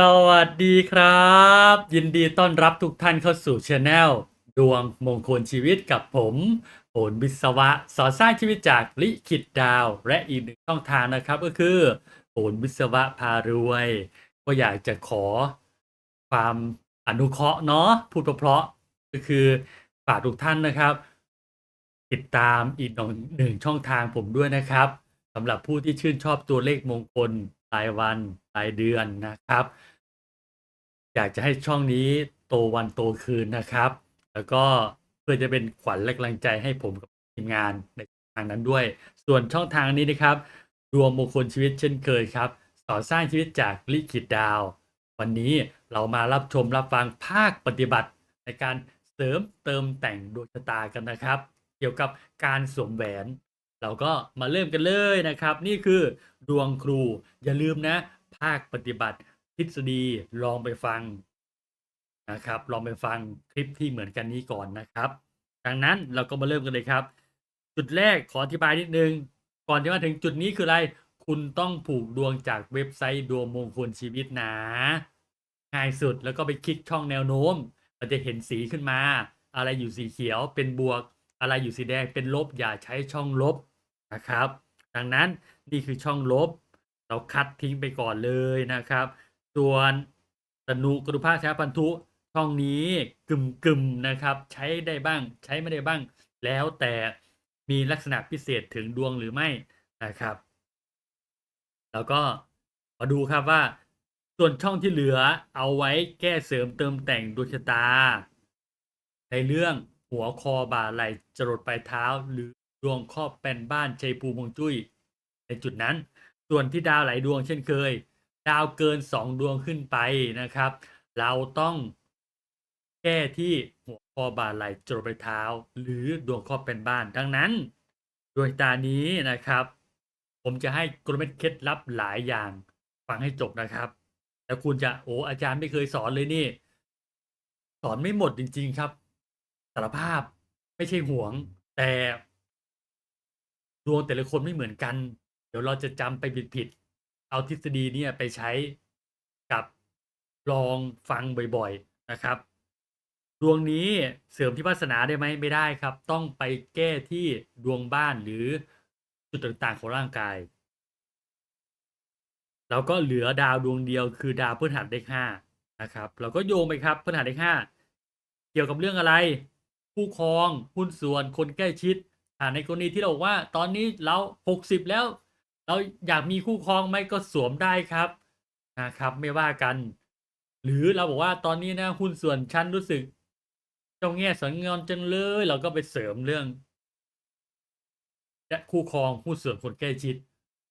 สวัสดีครับ ยินดีต้อนรับทุกท่านเข้าสู่ช anel ดวงมงคลชีวิตกับผมโหนวิศวะ สอนสร้างชีวิตจากลิขิตดาว และอีกหนึ่งช่องทางนะครับก็คือโหนวิศวะพารวย ก็อยากจะขอความอนุเคราะห์เนาะพูดเพราะก็คือฝากทุกท่านนะครับ ติดตามอีกหนึ่งช่องทางผมด้วยนะครับสำหรับผู้ที่ชื่นชอบตัวเลขมงคลรายวัน รายเดือนนะครับ อยากจะให้ช่องนี้โตวันโตคืนนะครับ แล้วก็เพื่อจะเป็นขวัญและกำลังใจให้ผมกับทีมงานในทางนั้นด้วย ส่วนช่องทางนี้นะครับดวงมงคลชีวิตเช่นเคยครับสอนสร้างชีวิตจากลิขิตดาว วันนี้เรามารับชมรับฟังภาคปฏิบัติในการเสริมเติมแต่งดวงชะตากันนะครับ เกี่ยวกับการสวมแหวน เราก็มาเริ่มกันเลยนะครับ นี่คือดวงครูอย่าลืมนะ ภาคปฏิบัติทฤษฎีลองไปฟังนะครับ ลองไปฟังคลิปที่เหมือนกันนี้ก่อนนะครับ ดังนั้นเราก็มาเริ่มกันเลยครับ จุดแรกขออธิบายนิดนึง ก่อนที่มาถึงจุดนี้คืออะไร คุณต้องผูกดวงจากเว็บไซต์ดวงมงคลชีวิตนะง่ายสุดแล้วก็ไปคลิกช่องแนวโน้มมันจะเห็นสีขึ้นมา อะไรอยู่สีเขียวเป็นบวก อะไรอยู่สีแดงเป็นลบอย่าใช้ช่องลบนะครับ ดังนั้นนี่คือช่องลบ เราคัดทิ้งไปก่อนเลยนะครับ ส่วนตนุกรุภาชาพันธุช่องนี้กึมกึมนะครับ ใช้ได้บ้างใช้ไม่ได้บ้าง แล้วแต่มีลักษณะพิเศษถึงดวงหรือไม่นะครับ แล้วก็มาดูครับว่า ส่วนช่องที่เหลือเอาไว้แก้เสริมเติมแต่งดวงชะตา ในเรื่องหัวคอบ่าไหลจรดปลายเท้าหรือดวงครอบแปนบ้านชัยภูมิงจุ้ยในจุดนั้น ส่วนที่ดาวหลายดวงเช่นเคย ดาวเกิน 2 ดวงขึ้นไปนะครับ เราต้องแก้ที่หัวคอบาไหลจรดปลายเท้า หรือดวงครอบเป็นบ้าน ดังนั้นดวงตานี้นะครับ ผมจะให้กลเม็ดเคล็ดลับหลายอย่างฟังให้จบนะครับแล้วคุณจะโอ้อาจารย์ไม่เคยสอนเลยนี่ สอนไม่หมดจริง ๆครับสารภาพไม่ใช่ห่วง แต่ดวงแต่ละคนไม่เหมือนกัน เดี๋ยวเราจะจำไปผิดๆเอาทฤษฎีเนี่ยไปใช้กับลองฟังบ่อยๆนะครับ ดวงนี้เสริมที่วาสนาได้ไหมไม่ได้ครับ ต้องไปแก้ที่ดวงบ้านหรือจุดต่างๆของร่างกาย แล้วก็เหลือดาวดวงเดียวคือดาวพฤหัสเลขห้านะครับเราก็โยงไปครับพฤหัสเลขห้าเกี่ยวกับเรื่องอะไร ผู้ครองหุ้นส่วนคนใกล้ชิดในกรณีที่เราว่า ตอนนี้เราหกสิบแล้ว เราอยากมีคู่ครองไหมก็สวมได้ครับนะครับ ไม่ว่ากัน หรือเราบอกว่าตอนนี้นะหุ้นส่วนฉันรู้สึกเจ้าแง่สังงอนจังเลย เราก็ไปเสริมเรื่องและคู่ครองหุ้นส่วนคนใกล้ชิด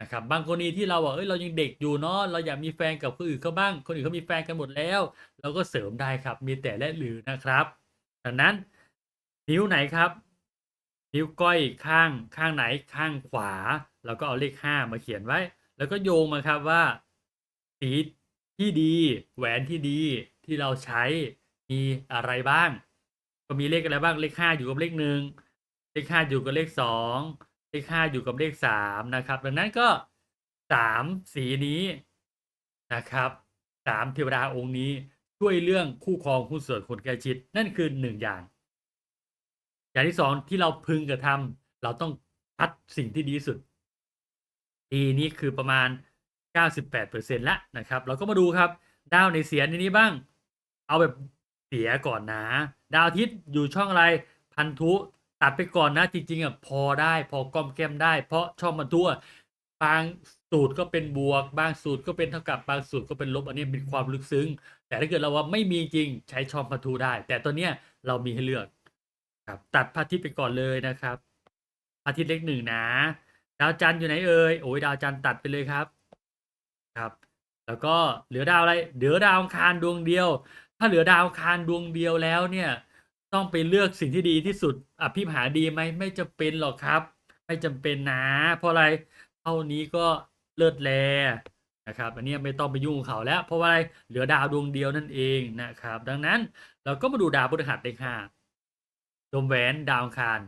นะครับ บางกรณีที่เราบอกเอ้ยเรายังเด็กอยู่เนาะเราอยากมีแฟนกับคนอื่นเขาบ้าง คนอื่นเขามีแฟนกันหมดแล้ว เราก็เสริมได้ครับ มีแต่และหรือนะครับดังนั้นนิ้วไหนครับ นิ้วก้อยข้างข้างไหนข้างขวาเราก็เอาเลขห้ามาเขียนไว้ แล้วก็โยงมาครับว่าสีที่ดีแหวนที่ดีที่เราใช้มีอะไรบ้าง ก็มีเลขอะไรบ้างเลขห้าอยู่กับเลขหนึ่งเลขห้าอยู่กับเลขสองเลขห้าอยู่กับเลขสามนะครับ ดังนั้นก็สามสีนี้นะครับสามเทวดาองค์นี้ช่วยเรื่องคู่ครองคู่ส่วนคนใกล้ชิด นั่นคือหนึ่งอย่าง อย่างที่สองที่เราพึงกระทำเราต้องคัดสิ่งที่ดีสุดดีนี้คือประมาณ 98%แล้วนะครับ เราก็มาดูครับ ดาวในเสียในนี้บ้าง เอาแบบเสียก่อนนะ ดาวอาทิตย์อยู่ช่องอะไรพันธุตัดไปก่อนนะ จริงๆอะพอได้พอกอมแก้มได้ เพราะช่องพันธุอะบางสูตรก็เป็นบวก บางสูตรก็เป็นเท่ากับบางสูตรก็เป็นลบอันนี้เป็นความลึกซึ้ง แต่ถ้าเกิดเราว่าไม่มีจริงใช้ช่องพันธุได้ แต่ตัวเนี้ยเรามีให้เลือก ครับ ตัดพระอาทิตย์ไปก่อนเลยนะครับพระอาทิตย์เลขหนึ่งนะ ดาวจันทร์อยู่ไหนเอ่ยโอ้ยดาวจันทร์ตัดไปเลยครับ ครับ แล้วก็เหลือดาวอะไรเหลือดาวอังคารดวงเดียว ถ้าเหลือดาวอังคารดวงเดียวแล้วเนี่ย ต้องไปเลือกสิ่งที่ดีที่สุดอภิมหาดีไหมไม่จำเป็นหรอกครับ ไม่จำเป็นนะ เพราะอะไรเท่านี้ก็เลิศแลนะครับอันนี้ไม่ต้องไปยุ่งเขาแล้ว เพราะว่าอะไรเหลือดาวดวงเดียวนั่นเองนะครับ ดังนั้นเราก็มาดูดาวพฤหัสเลขห้า ดมแหวนดาวอังคาร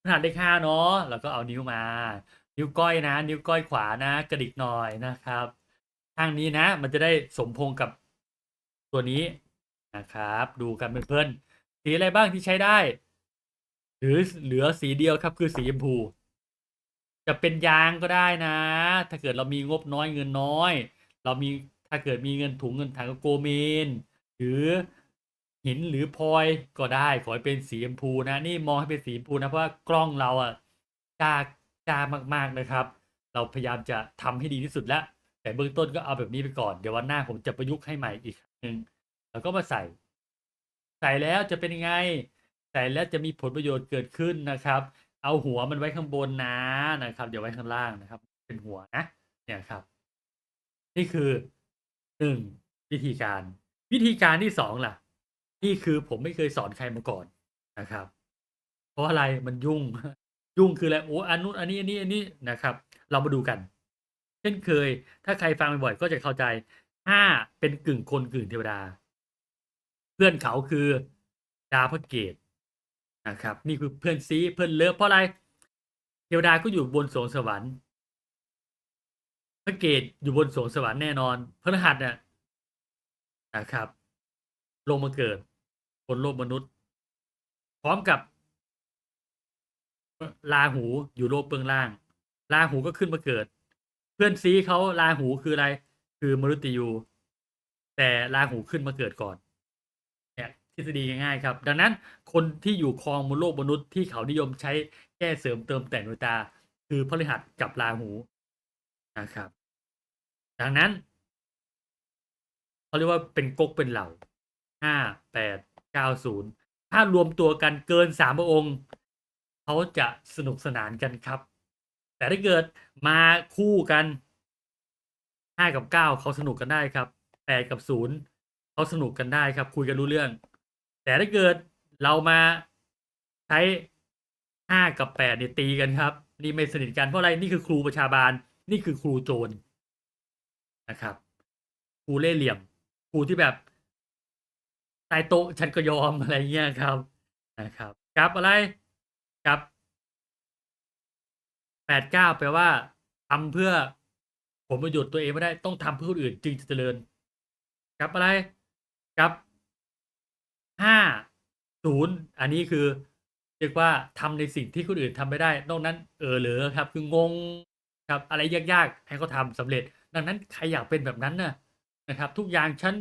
พฤหัสเลขห้าเนาะแล้วก็เอานิ้วมา นิ้วก้อยนะ นิ้วก้อยขวานะกระดิกหน่อยนะครับข้างนี้นะ มันจะได้สมพงกับตัวนี้นะครับ ดูกันเพื่อนๆสีอะไรบ้างที่ใช้ได้ หรือเหลือสีเดียวครับคือสีชมพู จะเป็นยางก็ได้นะ ถ้าเกิดเรามีงบน้อยเงินน้อย เรามีถ้าเกิดมีเงินถุงเงินถังก็โกเมน หรือ หินหรือพลอยก็ได้ ขอให้เป็นสีชมพูนะ นี่มองให้เป็นสีชมพูนะ เพราะว่ากล้องเราอะจ้าจ้ามากๆนะครับ เราพยายามจะทำให้ดีที่สุดแล้วแต่เบื้องต้นก็เอาแบบนี้ไปก่อน เดี๋ยววันหน้าผมจะประยุกต์ให้ใหม่อีกครั้งหนึ่งแล้วก็มาใส่ ใส่แล้วจะเป็นยังไง ใส่แล้วจะมีผลประโยชน์เกิดขึ้นนะครับ เอาหัวมันไว้ข้างบนนะนะครับ เดี๋ยวไว้ข้างล่างนะครับ เป็นหัวนะ เนี่ยครับ นี่คือหนึ่งวิธีการ วิธีการที่สองล่ะ นี่คือผมไม่เคยสอนใครมาก่อนนะครับ เพราะอะไรมันยุ่ง ยุ่งคืออะไรโอ้อันนู้นอันนี้อันนี้อันนี้นะครับ เรามาดูกัน เช่นเคย ถ้าใครฟังบ่อยๆก็จะเข้าใจห้าเป็นกึ่งคนกึ่งเทวดา เพื่อนเขาคือดาพระเกตนะครับ นี่คือเพื่อนซีเพื่อนเลิฟเพราะอะไร เทวดาก็อยู่บนสวงสวรรค์ พระเกตอยู่บนสวงสวรรค์แน่นอน พระรหัสเนี่ยนะครับ ลงมาเกิด บนโลกมนุษย์ พร้อมกับลาหูอยู่โลกเบื้องล่างลาหูก็ขึ้นมาเกิด เพื่อนซีเขาลาหูคืออะไร คือมรุตยู แต่ลาหูขึ้นมาเกิดก่อนเนี่ยทฤษฎีง่ายๆครับ ดังนั้นคนที่อยู่ครองบนโลกมนุษย์ที่เขานิยมใช้แก้เสริมเติมแต่งดวงตา คือพฤหัสกับราหูนะครับ ดังนั้นเขาเรียกว่าเป็นก๊กเป็นเหล่าห้าแปด เก้าศูนย์ถ้ารวมตัวกันเกินสามพระองค์ เขาจะสนุกสนานกันครับ แต่ถ้าเกิดมาคู่กันห้ากับเก้าเขาสนุกกันได้ครับแปดกับศูนย์เขาสนุกกันได้ครับ คุยกันรู้เรื่อง แต่ถ้าเกิดเรามาใช้ห้ากับแปดเนี่ยตีกันครับ นี่ไม่สนิทกันเพราะอะไรนี่คือครูประชาบาล นี่คือครูโจรนะครับ ครูเล่เหลี่ยม ครูที่แบบ ใต้โต๊ะฉันก็ยอมอะไรเงี้ยครับ นะครับ กับอะไร กับแปดเก้าแปลว่าทำเพื่อผลประโยชน์ตัวเองไม่ได้ต้องทำเพื่อคนอื่นจึงจะเจริญ กับอะไร กับห้าศูนย์อันนี้คือเรียกว่าทำในสิ่งที่คนอื่นทำไม่ได้ นอกนั้นเออเหลือครับ คืองงครับ อะไรยากๆให้เขาทำสำเร็จ ดังนั้นใครอยากเป็นแบบนั้นนะนะครับ ทุกอย่างฉัน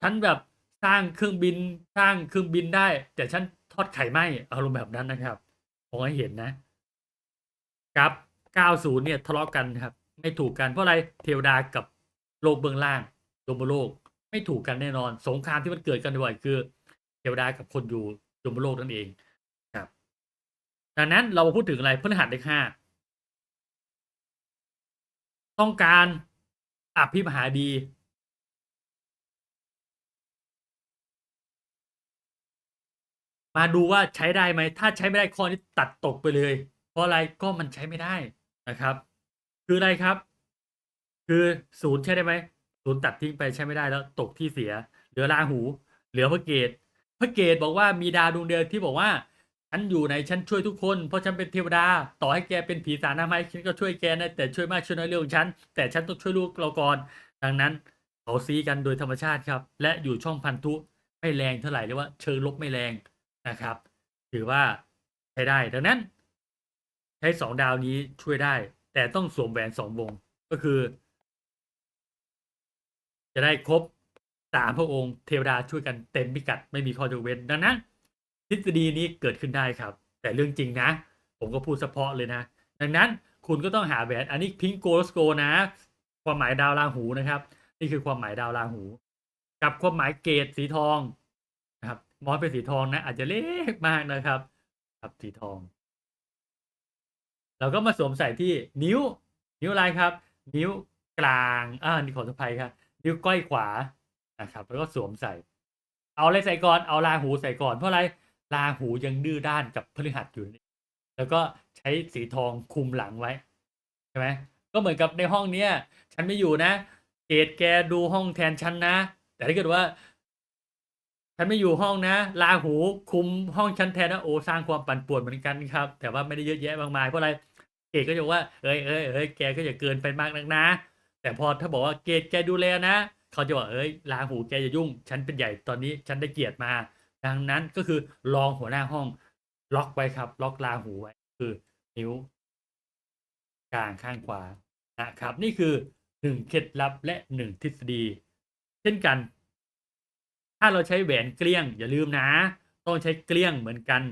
ฉันแบบ สร้างเครื่องบินสร้างเครื่องบินได้ แต่ฉันทอดไข่ไหมอารมณ์แบบนั้นนะครับผมให้เห็นนะ ครับ 90 เนี่ยทะเลาะกันครับ ไม่ถูกกันเพราะอะไรเทวดากับโลกเบื้องล่างโลกโลก ไม่ถูกกันแน่นอน สงครามที่มันเกิดกันบ่อยคือ เทวดากับคนอยู่ยมโลกนั่นเองครับ ดังนั้นเรามาพูดถึงอะไรพฤหัสเลขห้าต้องการอภิมหาดี มาดูว่าใช้ได้ไหม ถ้าใช้ไม่ได้ข้อนี้ตัดตกไปเลย เพราะอะไรก็มันใช้ไม่ได้นะครับ คืออะไรครับ คือศูนย์ใช้ได้ไหมศูนย์ตัดทิ้งไปใช้ไม่ได้แล้ว ตกที่เสีย เหลือราหู เหลือพระเกตพระเกตบอกว่ามีดาวดวงเดียวที่บอกว่าฉันอยู่ในฉันช่วยทุกคน เพราะฉันเป็นเทวดา ต่อให้แกเป็นผีสางหน้าไม้ฉันก็ช่วยแกนะแต่ช่วยมากช่วยน้อยเรื่องของฉัน แต่ฉันต้องช่วยลูกเราก่อนดังนั้นเขาซีกันโดยธรรมชาติครับ และอยู่ช่องพันธุไม่แรงเท่าไหร่เรียกว่าเชิงลบไม่แรง นะครับ ถือว่าใช้ได้ ดังนั้น ใช้สองดาวนี้ช่วยได้ แต่ต้องสวมแหวนสองวงก็คือ จะได้ครบสามพระองค์เทวดาช่วยกันเต็มพิกัดไม่มีข้อยกเว้นดังนั้นทฤษฎีนี้เกิดขึ้นได้ครับ แต่เรื่องจริงนะ ผมก็พูดเฉพาะเลยนะ ดังนั้นคุณก็ต้องหาแหวนอันนี้พิงโกสโกนะ ความหมายดาวราหูนะครับ นี่คือความหมายดาวราหู กับความหมายเกตสีทอง มอสเป็นสีทองนะ อาจจะเล็กมากนะครับ ครับสีทอง เราก็มาสวมใส่ที่นิ้ว นิ้วอะไรครับ นิ้วกลางอ่านี่ขออภัยครับ นิ้วก้อยขวานะครับ แล้วก็สวมใส่ เอาอะไรใส่ก่อน เอาราหูใส่ก่อนเพราะอะไรราหูยังดื้อด้านกับพฤหัสอยู่นี่แล้วก็ใช้สีทองคุมหลังไว้ใช่ไหมก็เหมือนกับในห้องเนี้ยฉันไม่อยู่นะ เกตแกดูห้องแทนฉันนะ แต่ถ้าเกิดว่า ฉันไม่อยู่ห้องนะราหูคุมห้องฉันแทนนะโอ้สร้างความปั่นป่วนเหมือนกันครับ แต่ว่าไม่ได้เยอะแยะมากมายเพราะอะไรเกตก็จะว่าเอ้ยเอ้ยเอ้ยแกก็อย่าเกินไปมากนักนะ แต่พอถ้าบอกว่าเกตแกดูแลนะเขาจะบอกเอ้ยราหูแกอย่ายุ่ง ฉันเป็นใหญ่ตอนนี้ฉันได้เกียรติมา ดังนั้นก็คือรองหัวหน้าห้อง ล็อกไว้ครับ ล็อกราหูไว้คือ นิ้ว กลางข้างขวานะครับ นี่คือหนึ่งเคล็ดลับและหนึ่งทฤษฎี เช่นกัน ถ้าเราใช้แหวนเกลี้ยง อย่าลืมนะ ต้องใช้เกลี้ยงเหมือนกัน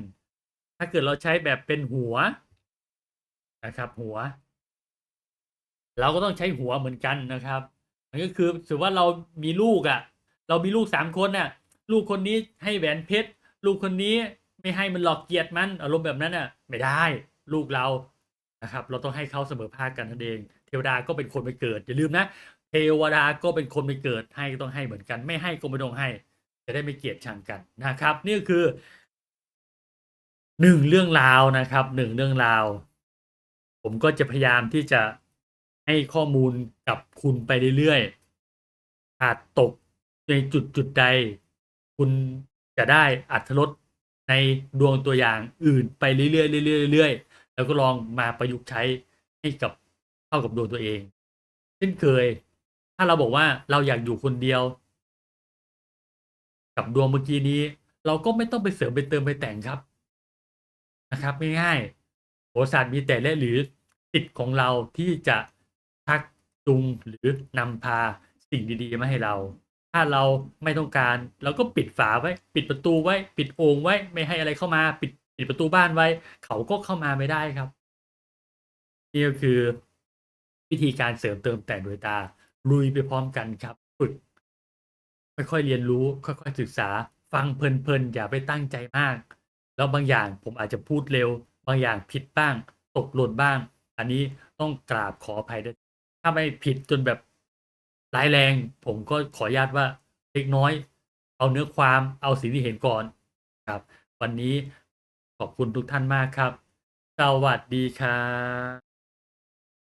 ถ้าเกิดเราใช้แบบเป็นหัวนะครับ หัว เราก็ต้องใช้หัวเหมือนกันนะครับมันก็คือถือว่าเรามีลูกอะ่ะ เรามีลูกสามคนน่ะ ลูกคนนี้ให้แหวนเพชรลูกคนนี้ไม่ให้มันหลอกเกียรติมันอารมณ์แบบนั้นน่ะ ไม่ได้ลูกเรานะครับ เราต้องให้เขาเสมอภาคกันนั่นเอง เทวดาก็เป็นคนไปเกิดอย่าลืมนะ เทวดาก็เป็นคนไปเกิดให้ก็ต้องให้เหมือนกัน ไม่ให้ก็ไม่ต้องให้ จะได้ไม่เกลียดชังกันนะครับ นี่คือหนึ่งเรื่องราวนะครับหนึ่งเรื่องราว ผมก็จะพยายามที่จะให้ข้อมูลกับคุณไปเรื่อยๆอาจตกในจุดจุดใด คุณจะได้อัธรสในดวงตัวอย่างอื่นไปเรื่อยๆเรื่อยๆเรื่อยๆแล้วก็ลองมาประยุกต์ใช้ให้กับเข้ากับดวงตัวเอง เช่นเคย ถ้าเราบอกว่าเราอยากอยู่คนเดียว กับดวงเมื่อกี้นี้ เราก็ไม่ต้องไปเสริมไปเติมไปแต่งครับนะครับง่ายๆโหราศาสตร์มีแต่และหรือสิทธิ์ของเราที่จะชักจูงหรือนำพาสิ่งดีๆมาให้เรา ถ้าเราไม่ต้องการเราก็ปิดฝาไว้ ปิดประตูไว้ ปิดโอ่งไว้ไม่ให้อะไรเข้ามา ปิดปิดประตูบ้านไว้ เขาก็เข้ามาไม่ได้ครับนี่ก็คือวิธีการเสริมเติมแต่งโดยตาลุยไปพร้อมกันครับ ฝึก ค่อยๆเรียนรู้ ค่อยๆศึกษา ฟังเพลินๆอย่าไปตั้งใจมาก แล้วบางอย่างผมอาจจะพูดเร็ว บางอย่างผิดบ้าง ตกหล่นบ้าง อันนี้ต้องกราบขออภัยด้วยถ้าไม่ผิดจนแบบร้ายแรง ผมก็ขออนุญาตว่าเล็กน้อย เอาเนื้อความเอาสิ่งที่เห็นก่อนครับ วันนี้ขอบคุณทุกท่านมากครับ สวัสดีครับ